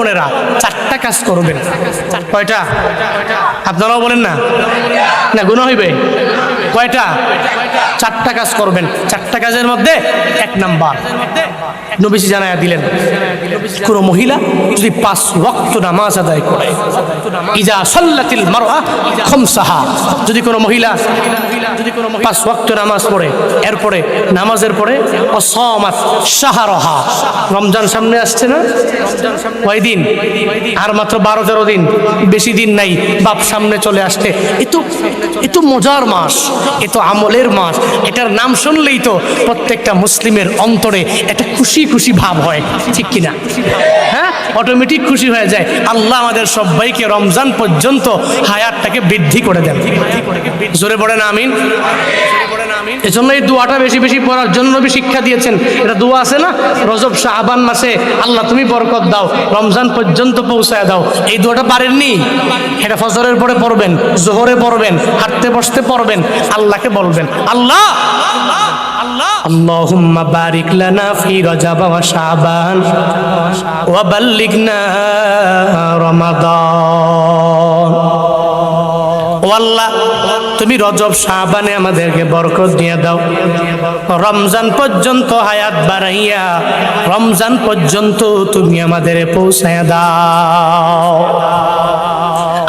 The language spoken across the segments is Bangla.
বোনেরা চারটা কাজ করবেন। কয়টা? আপনারাও বলেন না? না গুণ হইবে। কয়টা? চারটা কাজ করবেন। চারটা কাজের মধ্যে এক নাম্বার। নবীজি জানায়া দিলেন, কোন মহিলা যদি পাঁচ ওয়াক্ত নামাজ আদায় করে, ইজা সাল্লাতিল মারআ খামসাহা, যদি কোনো মহিলা যদি কোনো পাঁচ ওয়াক্ত নামাজ পড়ে, এরপরে নামাজের পরে অসমাত শাহরহা। রমজান সামনে আসছে না? কয় দিন? আর মাত্র বারো তেরো দিন। বেশি দিন নাই, বাপ সামনে চলে আসছে। এ তো এ তো মজার মাস। এ তো আমলের মাস। এটার নাম শুনলেই তো প্রত্যেকটা মুসলিমের অন্তরে একটা খুশি খুশি ভাব হয়। ঠিক কিনা? হ্যাঁ? অটোমেটিক খুশি হয়ে যায়। আল্লাহ আমাদের সবাইকে রমজান পর্যন্ত হায়াতটাকে বৃদ্ধি করে দেন। জোরে পড়ে না আমিন। এজন্য এই দোয়াটা বেশি বেশি পড়ার জন্য নবী শিক্ষা দিয়েছেন। এটা দোয়া আছে না? রজব শাহবান মাসে আল্লাহ তুমি বরকত দাও। রমজান পর্যন্ত পৌঁছায় দাও। এই দোয়াটা পারেননি? এটা ফজরের পরে পড়বেন, জোহরে পড়বেন, হাঁটতে বসতে পড়বেন। আল্লাহকে বলবেন, আল্লাহ! আল্লাহুম্মা বারিক লানা ফি রজাব ওয়া শাবান ওয়া বাল্লিগনা রমাদান। ও আল্লাহ, তুমি রজব শাহবানে আমাদেরকে বরকত দিয়ে দাও। রমজান পর্যন্ত হায়াত বাড়াইয়া, রমজান পর্যন্ত তুমি আমাদের পৌঁছায় দাও।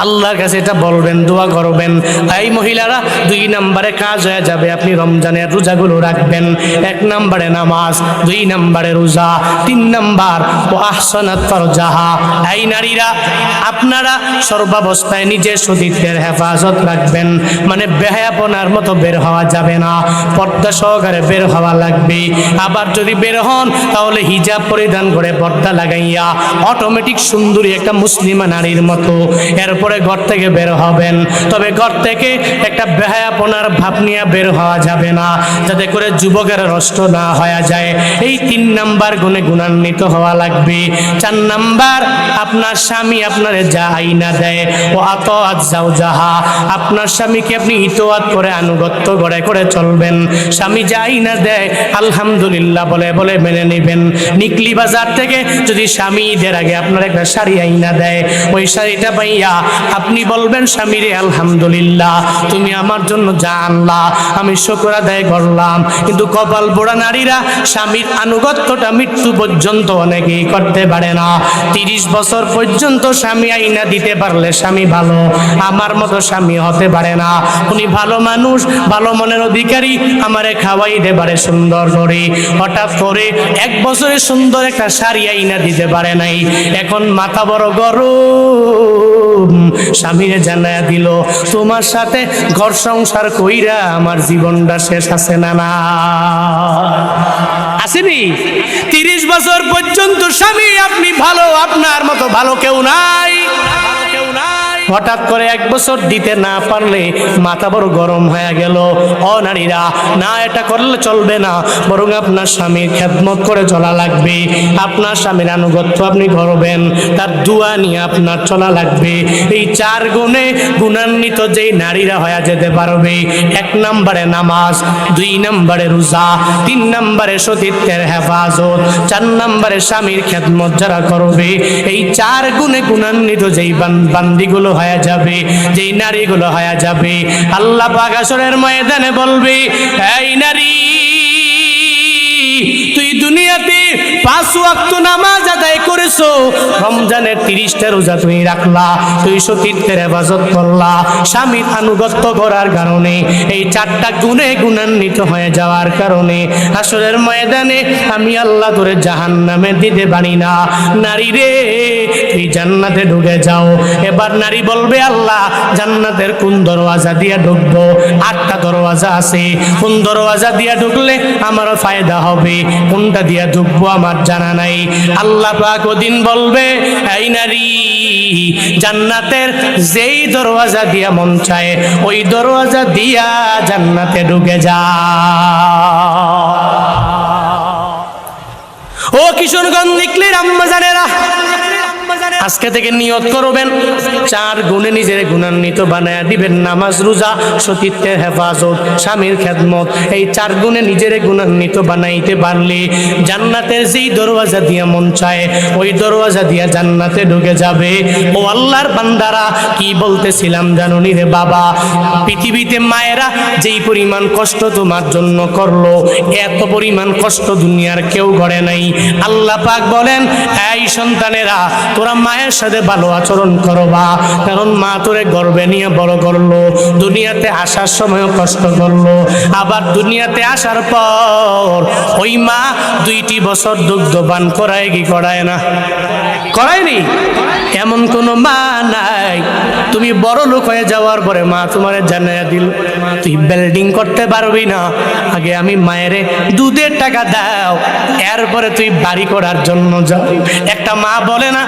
আল্লাহর কাছে এটা বলবেন, দোয়া করবেন। এই মহিলারা দুই নম্বরে কাজ হয়ে যাবে, আপনি রমজানের রোজাগুলো রাখবেন। এক নম্বরে নামাজ, দুই নম্বরে রোজা, তিন নম্বর ও আহসানাত ফরজাহা। এই নারীরা, আপনারা সর্বাবস্থায় নিজের সতীত্বের হেফাজত রাখবেন। মানে বেহায়াপনার মতো বের হওয়া যাবে না। পর্দা সহকারে বের হওয়া লাগবে। আবার যদি বের হন, তাহলে হিজাব পরিধান করে পর্দা লাগাইয়া, অটোমেটিক সুন্দরী একটা মুসলিমা নারীর মতো। এরপরে ঘর থেকে বের হবেন। তবে ঘর থেকে একটা বেহায়াপনার ভাব নিয়ে বের হওয়া যাবে না, যাতে করে যুবকের নষ্ট না হয়ে যায়। এই তিন নাম্বার গুণে গুণান্বিত হওয়া লাগবে। চার নাম্বার, আপনার স্বামী আপনার যা আইনা দেয়। ও আত যাও যাহা আপনার স্বামীকে আপনি ইতোয়াত করে আনুগত্য করে করে চলবেন। স্বামী যা আইনা দেয়, আলহামদুলিল্লাহ বলে বলে মেনে নেবেন। নিকলি বাজার থেকে যদি স্বামী ঈদের আগে আপনার একটা শাড়ি আইনা দেয়, ওই শাড়িটা পাইয়া আপনি বলবেন, স্বামীরে, আলহামদুলিল্লাহ, তুমি আমার জন্য যা আনলা, আমি শুকর আদায় করলাম। কিন্তু কপাল পোড়া নারীরা স্বামীর আনুগত্যটা মৃত্যু পর্যন্ত অনেকেই করতে পারে না। তিরিশ বছর পর্যন্ত স্বামী আইনা দিতে পারলে স্বামী ভালো, আমার মতো স্বামী হতে পারে না। উনি ভালো মানুষ, ভালো মনের অধিকারী, আমারে খাওয়াইতে পারে সুন্দর করে। হঠাৎ করে এক বছরে সুন্দর একটা শাড়ি আইনা দিতে পারে নাই। এখন মাথা বড় গরম। স্বামীরে জানায়া দিল, তোমার সাথে ঘর সংসার কইরা আমার জীবনটা শেষ আছে না না? আসেনি? তিরিশ বছর পর্যন্ত স্বামী আপনি ভালো, আপনার মতো ভালো কেউ নাই। হঠাৎ করে এক বছর দিতে না পারলে মাথা বড় গরম হয়ে গেল। ও নারীরা, না, এটা করলে চলবে না। বরং আপনার স্বামীর খেদমত করে চলা লাগবে। আপনার স্বামীর আনুগত্য আপনি করবেন তার দুয়া নিয়ে আপনার চলা লাগবে। এই চার গুণে গুণান্বিত যেই নারীরা হয়ে যেতে পারবে, এক নম্বরে নামাজ, দুই নম্বরে রোজা, তিন নম্বরে সতীত্বের হেফাজত, চার নম্বরে স্বামীর খেদমত যারা করবে, এই চার গুণে গুণান্বিত যেই বান- বান্দিগুলো হয়ে যাবে যেই নারীগুলো হয়ে যাবে। আল্লাহ বাগাসরের ময়দানে বলবে এই নারী দুনিয়াতে পাঁচ ওয়াক্ত নামাজ আদায় করেছ। রমজানের তিরিশটা রোজা তুমি রাখলা তুই সতীর্থের হেফাজত করলা। স্বামীর আনুগত্য করার কারণে এই চারটা গুণে গুণান্বিত হয়ে যাওয়ার কারণে আসরের ময়দানে আমি আল্লাহ তোরে জাহান নামে দিতে পারি না। নারী রে, তুই জান্নাতে ঢুকে যাও। এবার নারী বলবে, আল্লাহ, জান্নাতের কোন দরওয়াজা দিয়ে ঢুকবো? আটটা দরওয়াজা আছে। কোন দরওয়াজা দিয়ে ঢুকলে আমারও ফায়দা হবে? কোনটা দিয়া ঢুকবো আমার জানা নাই। আল্লাহ পাক ওদিন বলবে, এই নারী, জান্নাতের যেই দরওয়াজা দিয়া মন চায়, ওই দরওয়াজা দিয়া জান্নাতে ঢুকে যা। ও কিশোরগঞ্জ নিকলির আম্মাজানেরা আজকে থেকে নিয়ত করবেন। চার গুণে নিজের গুণান্বিত বানায় দিবেন নামাজ, রোজা সতীত্বের হেফাজত, স্বামীর খেদমত। এই চার গুণে নিজের গুণান্বিত বানাইতে পারলে জান্নাতের যেই দরওয়াজা দিয়া মন চায়, ওই দরওয়াজা দিয়া জান্নাতে ঢুকে যাবে। ও আল্লাহর বান্দারা, কি বলতেছিলাম জানুনি রে বাবা? পৃথিবীতে মায়েরা যেই পরিমাণ কষ্ট তোমার জন্য করল, এত পরিমাণ কষ্ট দুনিয়ার কেউ করে নাই। আল্লাহ পাক বলেন, এই সন্তানেরা, তোরা মায়ের সাথে ভালো আচরণ করবা। কারণ মা তোরে গর্বে নিয়ে বড় করল, দুনিয়াতে আসার সময়ও কষ্ট করল। আবার দুনিয়াতে আসার পর ওই মা দুইটি বছর দুগ্ধ পান করায় কি করায় না? করায়নি? এমন কোনো মা নাই। তুমি বড় লোক হয়ে যাওয়ার পরে মা তোমার জানাইয়া দিল, তুই বিল্ডিং করতে পারবি না। আগে আমি মায়ের দুধের টাকা দাও, এরপরে তুই বাড়ি করার জন্য যাও একটা মা বলে না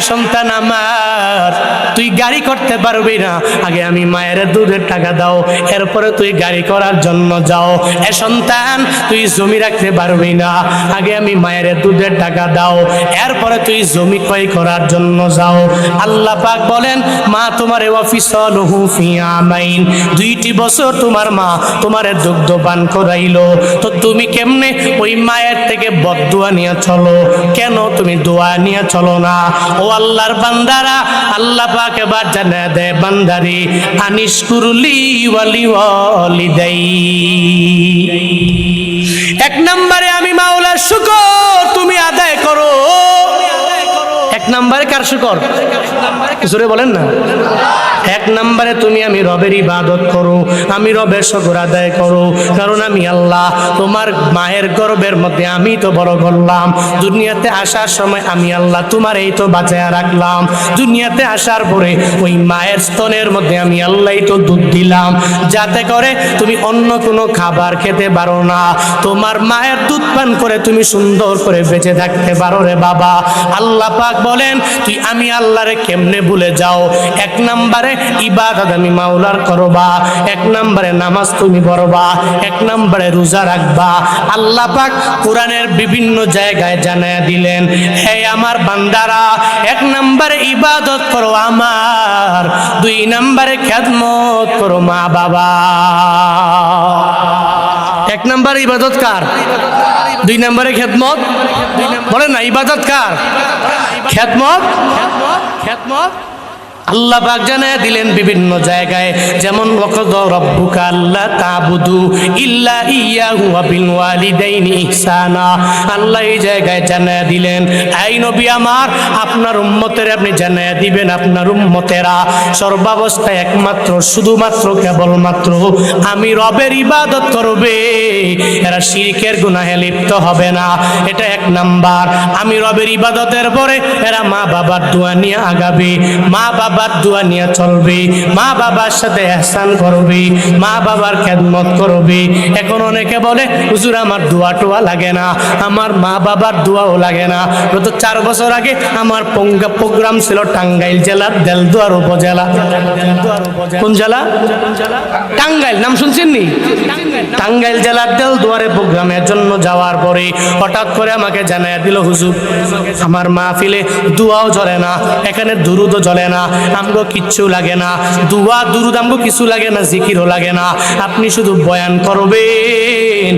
সন্তান আমার, তুই গাড়ি করতে পারবি না। আগে আমি মায়ের দুধের টাকা দাও, এরপরে তুই গাড়ি করার জন্য যাও। এ সন্তান, তুই জমি রাখতে পারবি না। আগে আমি মায়ের দুধের টাকা দাও, এরপরে তুই জমি ক্রয় করার জন্য যাও। আল্লাহ পাক বলেন, মা, তোমার আমাইন। দুইটি বছর তোমার মা তোমার দুগ্ধ পান করাইলো। তো তুমি কেমনে ওই মায়ের থেকে বদুয়া নিয়ে চলো? কেন তুমি দোয়া নিয়ে চলো না? ও আল্লাহর বান্দারা, আল্লাহ পাক এবার জানা দেয় বান্দারি, আনিস কুরুলি ওয়ালি ওয়ালি দেই এক নম্বরে আমি মাওলা শুকর, তুমি আদায় করো। নম্বরে কার শুকর? জোরে বলেন না। এক নম্বরে তুমি আমি রবের ইবাদত করো, আমি রবের শকর আদায় করো, কারণ আমি আল্লাহ, তোমার মায়ের গর্বের মধ্যে আমি তো বড় করলাম। দুনিয়াতে আসার সময় আমি আল্লাহ তোমার এই তো বাঁচায় রাখলাম। দুনিয়াতে আসার পরে ওই মায়ের স্তনের মধ্যে আমি আল্লাহ তো দুধ দিলাম। যাতে করে তুমি অন্য কোনো খাবার খেতে পারো না। তোমার মায়ের দুধ পান করে তুমি সুন্দর করে বেঁচে থাকতে পারো রে বাবা। আল্লাহ পাক বলেন তুই আমি আল্লাহরে কেমনে ভুলে যাও? এক নম্বরে ইবাদত আমি মাওলার করবা, এক নম্বরে নামাজ তুমি পড়বা, এক নম্বরে রোজা রাখবা। আল্লাহ পাক কোরআনের বিভিন্ন জায়গায় জানায়া দিলেন, হে আমার বান্দারা, এক নম্বরে ইবাদত করো আমার, দুই নম্বরে খেদমত করো মা বাবা এক নম্বর ইবাদত কার? দুই নম্বরে খেতমত বলেন না ইবাদত কার? খেতমত খেদমত? আল্লাহ পাক জানায় দিলেন বিভিন্ন জায়গায়, যেমন, ওয়াকাদ রাব্বুকা আল্লা তাবুদু ইল্লা ইয়াহু ওয়া বিল ওয়ালিদাইনি ইহসানা। আল্লাহ এই জায়গায় জানায় দিলেন এই নবী আমার, আপনার উম্মতের আপনি জানায় দিবেন আপনার উম্মতেরা। সর্বাবস্থায় একমাত্র, শুধুমাত্র, কেবলমাত্র আমি রবের ইবাদত করবে। এরা শিরকের গুনাহে লিপ্ত হবে না। এটা এক নাম্বার। আমি রবের ইবাদতের পরে এরা মা বাবার দোয়া নিয়ে আগাবে। মা বাবার দোয়া নিয়ে চলবে, মা বাবার সাথে এহসান করবে, মা বাবার খেদমত করবে। এখন অনেকে বলে, হুজুর, আমার দোয়া টোয়া লাগে না, আমার মা বাবার দোয়াও লাগে না। গত চার বছর আগে আমার পঙ্গা প্রোগ্রাম ছিল টাঙ্গাইল জেলার দেলদুয়ার উপজেলা। কোন জেলা? টাঙ্গাইল, নাম শুনছেন নি? টাঙ্গাইল জেলার দেল দুয়ারে প্রোগ্রামের জন্য যাওয়ার পরে হঠাৎ করে আমাকে জানাই দিল, হুজুর, আমার মাহফিলে দুয়াও জ্বলে না, এখানে দুরুদও জ্বলে না, আমগো কিচ্ছু লাগে না, দুয়া, দুরুদ আমগো কিছু লাগে না, জিকিরও লাগে না, আপনি শুধু বয়ান করবেন,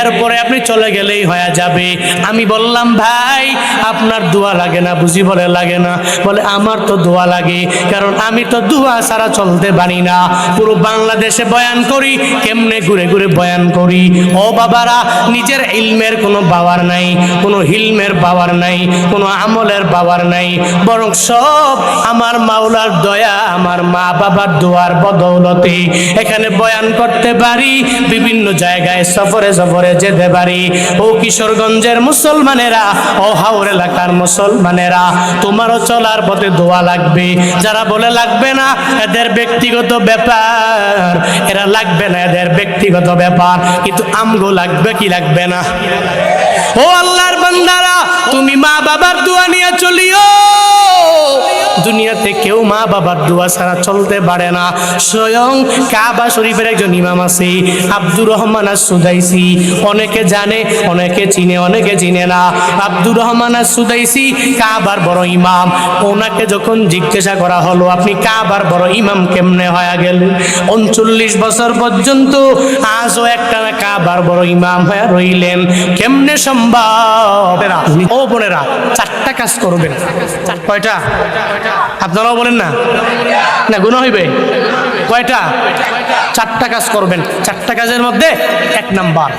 এরপরে আপনি চলে গেলেই হয়ে যাবে। আমি বললাম, ভাই, আপনার দোয়া লাগে না, বুঝি বলে লাগে না। বলে, আমার তো দোয়া লাগে, কারণ আমি তো দোয়া ছাড়া চলতে পারি না। পুরো বাংলাদেশে বয়ান করি, কেমনে ঘুরে ঘুরে বয়ান করি। ও বাবারা, নিজের ইলমের কোনো পাওয়ার নাই, কোনো হিলমের পাওয়ার নাই, কোনো আমলের পাওয়ার নাই। বরং সব আমার মাওলার দয়া, আমার মা বাবার দোয়ার বদৌলতে। এখানে বয়ান করতে পারি, বিভিন্ন জায়গায় সফরে সফরে যেতে পারি। ও কিশোরগঞ্জের মুসলমানেরা, ও হাওর এলাকার মুসলমানেরা, তোমারও চলার পথে দোয়া লাগবে। যারা বলে লাগবে না, এদের ব্যক্তিগত ব্যাপার। এরা লাগবে না, এদের ব্যক্তিগত ব্যাপার, কিন্তু আমগো লাগবে কি লাগবে না? ও আল্লাহর বান্দারা, তুমি মা বাবার দোয়া নিয়ে চলিও। দুনিয়াতে কেউ মা বাবার দোয়া ছাড়া চলতে পারে না। স্বয়ং কাবা শরীফের একজন ইমাম আছে, আব্দুর রহমান আর সুদাইসি অনেকে জানে, অনেকে চিনে অনেকে চিনে না। আব্দুর রহমান আর সুদাইসি কাবার বড় ইমাম। ওনাকে যখন জিজ্ঞাসা করা হলো, আপনি কাবার বড় ইমাম কেমনে হয়ে গেলেন? উনচল্লিশ বছর পর্যন্ত আজও একটা কাবার বড় ইমাম হয়ে রইলেন। কেমনে সম্ভব? ও বোনেরা, চারটা কাজ করবেন। কয়টা? আপনারাও বলেন না? না গুণ হইবে। কয়টা? চারটা কাজ করবেন। চারটা কাজের মধ্যে এক নাম্বার।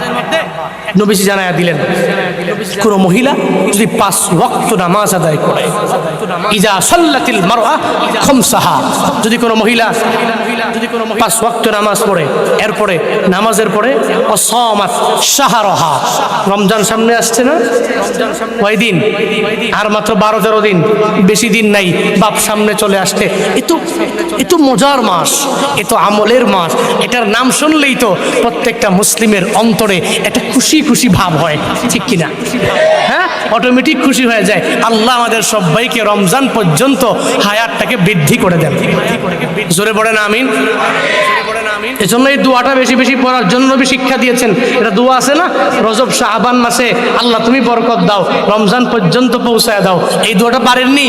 নবীজি জানায়া দিলেন, কোন মহিলা যদি পাঁচ ওয়াক্ত নামাজ আদায় করে, ইজা সাল্লাতিল মারআ খামসাহা, যদি কোনো মহিলা যদি কোনো পাঁচ ওয়াক্ত নামাজ পড়ে, এরপরে, নামাজের পরে, অসমাত সাহারহা রমজান সামনে আসছে না? কয়দিন? আর মাত্র বারো তেরো দিন। বেশি দিন নাই। বাপ সামনে চলে আসছে এ তো এ তো মজার মাস, এ তো আমলের মাস। এটার নাম শুনলেই তো প্রত্যেকটা মুসলিমের অন্তরে একটা খুশি খুশি ভাব হয়, ঠিক কিনা? হ্যাঁ? অটোমেটিক খুশি হয়ে যায়। আল্লাহ আমাদের সবাইকে রমজান পর্যন্ত হায়াতটাকে বৃদ্ধি করে দেন। জোরে পড়েন আমিন। এজন্য এই দোয়াটা বেশি বেশি পড়ার জন্য নবী শিক্ষা দিয়েছেন এটা দোয়া আছে না রজব শাহবান মাসে আল্লাহ তুমি বরকত দাও রমজান পর্যন্ত পৌঁছায় দাও এই দোয়াটা পারেননি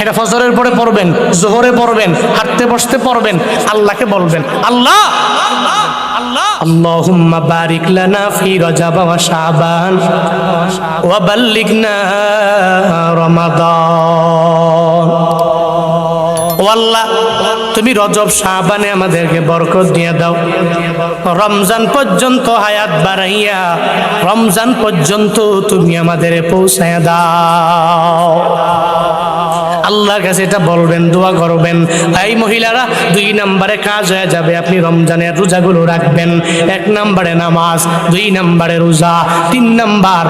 এটা ফজরের পরে পড়বেন জোহরে পড়বেন হাঁটতে বসতে পড়বেন আল্লাহকে বলবেন আল্লাহ اللهم بارك لنا في رجب وشعبان وبلغنا رمضان ও আল্লাহ তুমি রজব সাহাবানে আমাদেরকে বরকত দিয়ে দাও। রমজান পর্যন্ত হায়াত বাড়াইয়া, রমজান পর্যন্ত তুমি আমাদের পৌঁছায় দাও। আল্লাহর কাছে এটা বলবেন, দোয়া করবেন। এই মহিলারা, দুই নম্বরে কাজ হয়ে যাবে, আপনি রমজানের রোজাগুলো রাখবেন। এক নম্বরে নামাজ, দুই নম্বরে রোজা, তিন নম্বর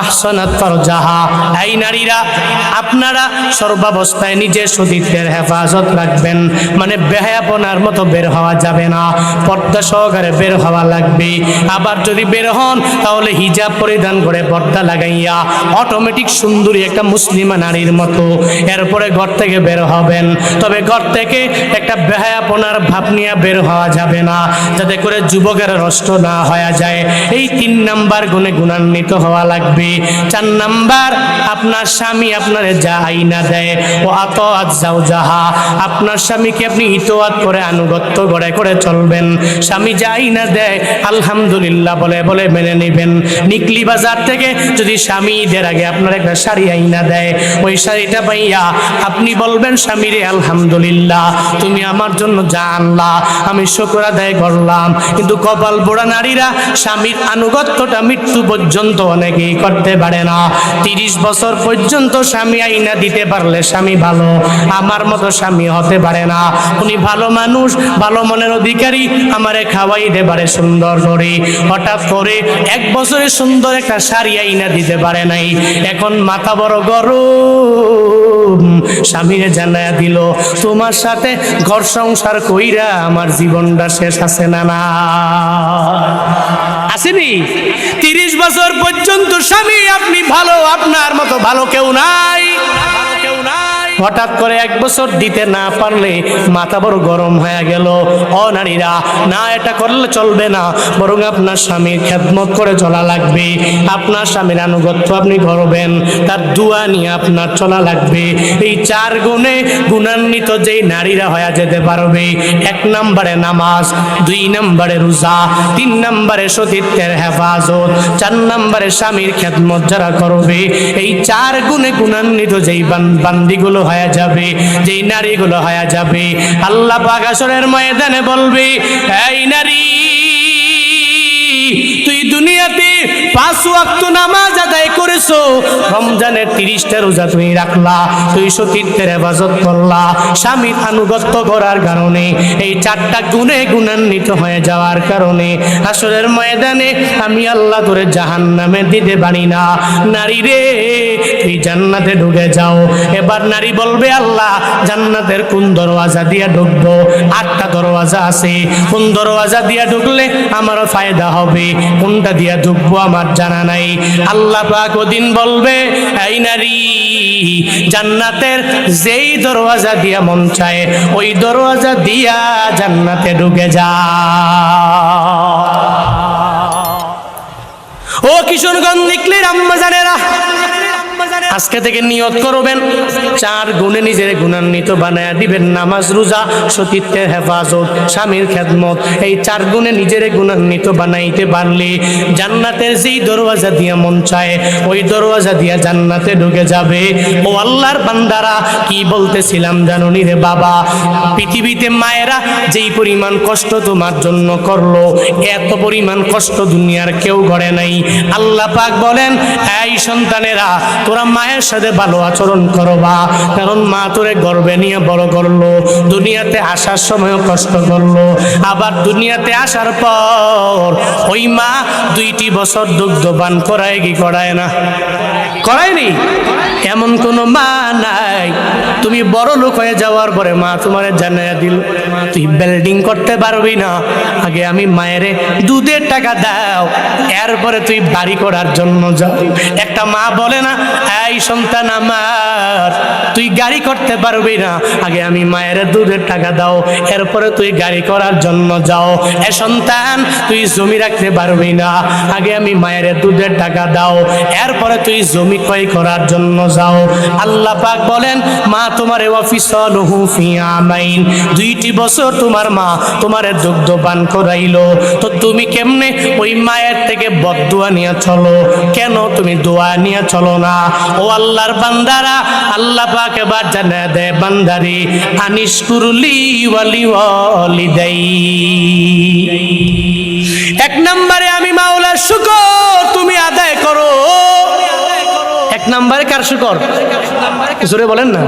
আহসানাত ফরজাহা। এই নারীরা, আপনারা সর্বাবস্থায় নিজের সতীত্বের হেফাজত রাখবেন। মানে বেহায়াপনার মতো বের হওয়া যাবে না। পর্দা সহকারে বের হওয়া লাগবে। আবার যদি বের হন, তাহলে হিজাব পরিধান করে পর্দা লাগাইয়া অটোমেটিক সুন্দরী একটা মুসলিমা নারীর মতো। এরপরে ঘর থেকে বের হবেন। তবে ঘর থেকে একটা বেহায়াপনার ভাব নিয়ে বের হওয়া যাবে না, যাতে করে যুবকের নষ্ট না হয়ে যায়। এই তিন নাম্বার গুণে গুণান্বিত হওয়া লাগবে। চার নাম্বার, আপনার স্বামী আপনার যা আইনা দেয়। ও আত আজ যাও যাহা আপনার স্বামীকে আপনি ইতোয়াত করে আনুগত্য গড়ে করে চলবেন। স্বামী যা আইনা দেয়, আলহামদুলিল্লাহ বলে বলে মেনে নেবেন। নিকলি বাজার থেকে যদি স্বামী ঈদের আগে আপনার একটা শাড়ি আইনা দেয়, ওই শাড়িটা পাইয়া আপনি বলবেন, স্বামীরে, আলহামদুলিল্লাহ, তুমি আমার জন্য যা আনলা, আমি শুকর আদায় করলাম। কিন্তু কপাল পোড়া নারীরা স্বামীর আনুগত্যটা মৃত্যু পর্যন্ত অনেকেই করতে পারে না। তিরিশ বছর পর্যন্ত স্বামী আইনা দিতে পারলে স্বামী ভালো, আমার মতো স্বামী হতে পারে না। উনি ভালো মানুষ, ভালো মনের অধিকারী, আমারে খাওয়াইতে পারে সুন্দর করে। হঠাৎ করে এক বছরে সুন্দর একটা শাড়ি আইনা দিতে পারে নাই। এখন মাথা বড় গরম। স্বামীরে জানায়া দিল, তোমার সাথে ঘর সংসার কইরা আমার জীবনটা শেষ আছে না না? আসেনি? তিরিশ বছর পর্যন্ত স্বামী আপনি ভালো, আপনার মতো ভালো কেউ নাই কেউ নাই। হঠাৎ করে এক বছর দিতে না পারলে মাথা বড় গরম হয়ে গেল। ও নারীরা, না, এটা করলে চলবে না। বরং আপনার স্বামীর খেদমত করে চলা লাগবে। আপনার স্বামীর আনুগত্য আপনি করবেন তার দুয়া নিয়ে আপনার চলা লাগবে। এই চার গুণে গুণান্বিত যেই নারীরা হয়ে যেতে পারবে, এক নম্বরে নামাজ, দুই নম্বরে রোজা, তিন নম্বরে সতীত্বের হেফাজত, চার নম্বরে স্বামীর খেদমত যারা করবে, এই চার গুণে গুণান্বিত যেই বান- বান্দিগুলো হয়ে যাবে যেই নারীগুলো হয়ে যাবে। আল্লাহ পাকাশরের ময়দানে বলবে এই নারী তুই দুনিয়াতে পাঁচ ওয়াক্ত নামাজ আদায় করেছ। রমজানের তিরিশটা রোজা তুমি রাখলা তুই সতীর্থের হেফাজত করলা। স্বামীর আনুগত্য করার কারণে এই চারটা গুণে গুণান্বিত হয়ে যাওয়ার কারণে আসরের ময়দানে আমি আল্লাহ তোরে জাহান নামে দিতে পারি না। নারী রে, তুই জান্নাতে ঢুকে যাও। এবার নারী বলবে, আল্লাহ, জান্নাতের কোন দরওয়াজা দিয়ে ঢুকবো? আটটা দরওয়াজা আছে। কোন দরওয়াজা দিয়ে ঢুকলে আমারও ফায়দা হবে। কোনটা দিয়া ঢুকবো আমার জানা নাই। আল্লাহ পাক ওদিন বলবে, এই নারী, জান্নাতের যেই দরওয়াজা দিয়া মন চায়, ওই দরওয়াজা দিয়া জান্নাতে ঢুকে যা। ও কিশোরগঞ্জ নিকলির আম্মা জানেরা আজকে থেকে নিয়ত করবেন। চার গুণে নিজের গুণান্বিত বানায় দিবেন নামাজ, রোজা, সতীত্বের হেফাজত, স্বামীর খেদমত। এই চার গুণে নিজের গুণান্বিত বানাইতে পারলে জান্নাতের যেই দরওয়াজা দিয়া মন চায়, ওই দরওয়াজা দিয়া জান্নাতে ঢুকে যাবে। ও আল্লাহর বান্দারা, কি বলতেছিলাম জানুনি রে বাবা? পৃথিবীতে মায়েরা যেই পরিমাণ কষ্ট তোমার জন্য করল, এত পরিমাণ কষ্ট দুনিয়ার কেউ করে নাই। আল্লাহ পাক বলেন, এই সন্তানেরা, তোরা মায়ের সাথে ভালো আচরণ করবা। কারণ মা তোরে গর্বে নিয়ে বড় করল, দুনিয়াতে আসার সময়ও কষ্ট করল। আবার দুনিয়াতে আসার পর ওই মা দুইটি বছর দুগ্ধবান করায় কি করায় না? করায়নি? এমন কোনো মা নাই। তুমি বড় লোক হয়ে যাওয়ার পরে মা তোমার জানাইয়া দিল, তুই বিল্ডিং করতে পারবি না। আগে আমি মায়েরে দুধের টাকা দাও, এরপরে তুই বাড়ি করার জন্য যাও একটা মা বলে না, এই সন্তান আমার, তুই গাড়ি করতে পারবি না। আগে আমি মায়ের দুধের টাকা দাও, এরপরে তুই গাড়ি করার জন্য যাও। এ সন্তান, তুই জমি রাখতে পারবি না। আগে আমি মায়ের দুধের টাকা দাও, এরপরে তুই জমি ক্রয় করার জন্য যাও। আল্লাহ পাক বলেন, মা, তোমার অফিসল দুইটি বছর তোমার মা তোমার দুগ্ধ পান করাইলো। তো তুমি কেমনে ওই মায়ের থেকে বদুয়া নিয়ে চলো? কেন তুমি দোয়া নিয়ে চলো না। ও আল্লাহর বান্দারা, আল্লাহ পাক এবার জানা দে বান্দারি, আনিস কুরুলি ওয়ালি ওয়ালি দেই এক নম্বরে আমি মাওলার শুকর তুমি আদায় করো। নম্বরে কার শুকর? জোরে বলেন না।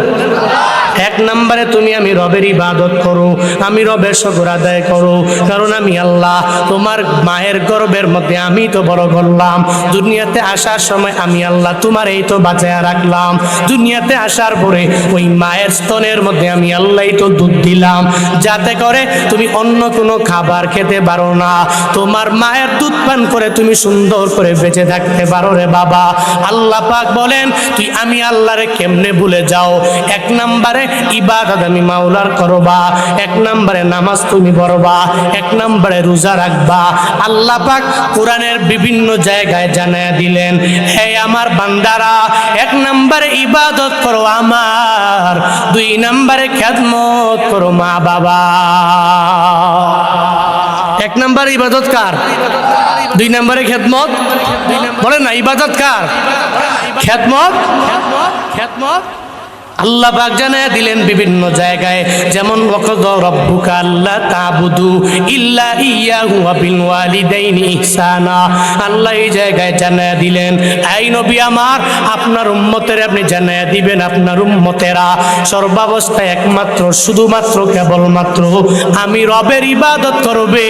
এক নম্বরে তুমি আমি রবের ইবাদত করো, আমি রবের শকর আদায় করো, কারণ আমি আল্লাহ, তোমার মায়ের গর্বের মধ্যে আমি তো বড় করলাম। দুনিয়াতে আসার সময় আমি আল্লাহ তোমার এই তো বাঁচায় রাখলাম। দুনিয়াতে আসার পরে ওই মায়ের স্তনের মধ্যে আমি আল্লাহই তো দুধ দিলাম। যাতে করে তুমি অন্য কোনো খাবার খেতে পারো না। তোমার মায়ের দুধ পান করে তুমি সুন্দর করে বেঁচে থাকতে পারো রে বাবা। আল্লাহ পাক বলেন, তুই আমি আল্লাহরে কেমনে ভুলে যাও? এক নম্বরে ইবাদত আমি মাওলার করবা, এক নম্বরে নামাজ তুমি পড়বা, এক নম্বরে রোজা রাখবা। আল্লাহ পাক কোরআনের বিভিন্ন জায়গায় জানায় দিলেন, হে আমার বান্দারা, এক নম্বরে ইবাদত করো আমার, দুই নম্বরে খেদমত করো মা বাবা এক নম্বর ইবাদত কার? দুই নম্বরে খেদমত। বলে না ইবাদত কার খেদমত? খেদমত? আল্লাহ পাক জানায় দিলেন বিভিন্ন জায়গায়, যেমন, ওয়াকদ রব্বুকা আল্লাহ তাবুদু ইল্লা ইয়াহু ওয়া বিল ওয়ালিদাইনি ইহসানা। আল্লাহ এই জায়গায় জানায় দিলেন এই নবী আমার, আপনার উম্মতের আপনি জানায় দিবেন আপনার উম্মতেরা। সর্বাবস্থায় একমাত্র, শুধুমাত্র, কেবলমাত্র আমি রবের ইবাদত করবে।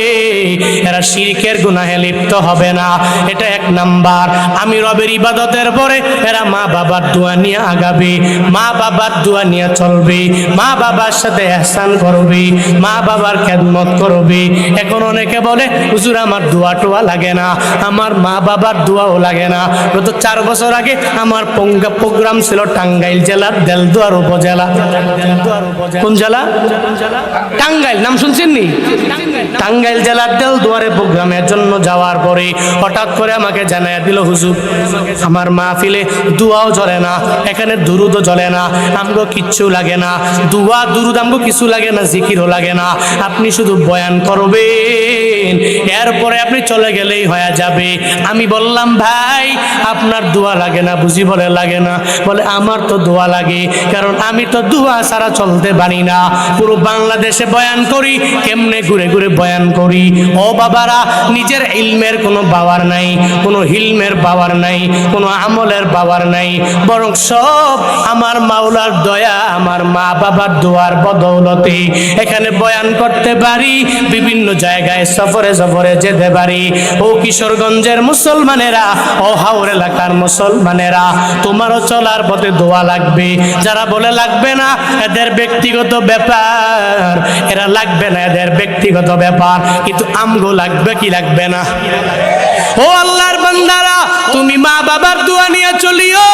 এরা শিরকের গুনাহে লিপ্ত হবে না। এটা এক নাম্বার। আমি রবের ইবাদতের পরে এরা মা বাবার দোয়া নিয়ে আগাবে। মা বাবার দোয়া নিয়ে চলবে, মা বাবার সাথে এহসান করবে, মা বাবার খেদমত করবে। এখন অনেকে বলে, হুজুর, আমার দোয়া টোয়া লাগে না, আমার মা বাবার দোয়াও লাগে না। গত চার বছর আগে আমার পঙ্গা প্রোগ্রাম ছিল টাঙ্গাইল জেলার দেলদুয়ার উপজেলা। কোন জেলা? টাঙ্গাইল, নাম শুনছেন নি? টাঙ্গাইল জেলার দেলদুয়ারে প্রোগ্রামের জন্য যাওয়ার পরে হঠাৎ করে আমাকে জানাইয়া দিল, হুজুর, আমার মাহফিলে দুয়াও জ্বলে না, এখানে দুরুদও জ্বলে না আমগো কিচ্ছু লাগে না, দুয়া দুরুদ আমগো কিছু লাগে না, জিকিরও লাগে না। আপনি শুধু বয়ান করবেন, এরপরে আপনি চলে গেলেই হয়ে যাবে। আমি বললাম, ভাই, আপনার দোয়া লাগে না, বুঝি বলে লাগে না। বলে, আমার তো দোয়া লাগে, কারণ আমি তো দোয়া ছাড়া চলতে পারি না। পুরো বাংলাদেশে বয়ান করি, কেমনে ঘুরে ঘুরে বয়ান করি? ও বাবারা, নিজের ইলমের কোনো বাবার নাই, কোনো হিলমের বাবার নাই, কোনো আমলের বাবার নাই, বরং সব আমার মাওলা বাবার দয়া, আমার মা বাবার দোয়ার বদৌলতে এখানে বয়ান করতে পারি, বিভিন্ন জায়গায় সফরে সফরে যেতে পারি। ও কিশোরগঞ্জের মুসলমানেরা, ও হাওর এলাকার মুসলমানেরা, তোমারও চলার পথে দোয়া লাগবে। যারা বলে লাগবে না, এদের ব্যক্তিগত ব্যাপার। এরা লাগবে না, এদের ব্যক্তিগত ব্যাপার। কিন্তু আমগো লাগবে কি লাগবে না? ও আল্লাহর বান্দারা, তুমি মা বাবার দোয়া নিয়ে চলিও।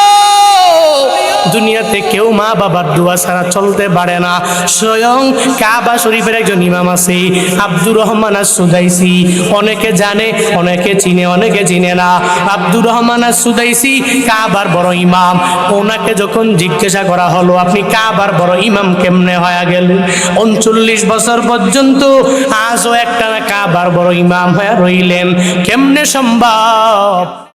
দুনিয়াতে কেউ মা বাবার দোয়া ছাড়া চলতে পারে না। স্বয়ং কাবা শরীফের একজন ইমাম আছে, আব্দুর রহমান আর সুদাইসি অনেকে জানে, অনেকে চিনে অনেকে চিনে না। আব্দুর রহমান আর সুদাইসি কাবার বড় ইমাম। ওনাকে যখন জিজ্ঞাসা করা হলো, আপনি কাবার বড় ইমাম কেমনে হয়ে গেলেন? উনচল্লিশ বছর পর্যন্ত আজও একটা কাবার বড় ইমাম হয়ে রইলেন। কেমনে সম্ভব?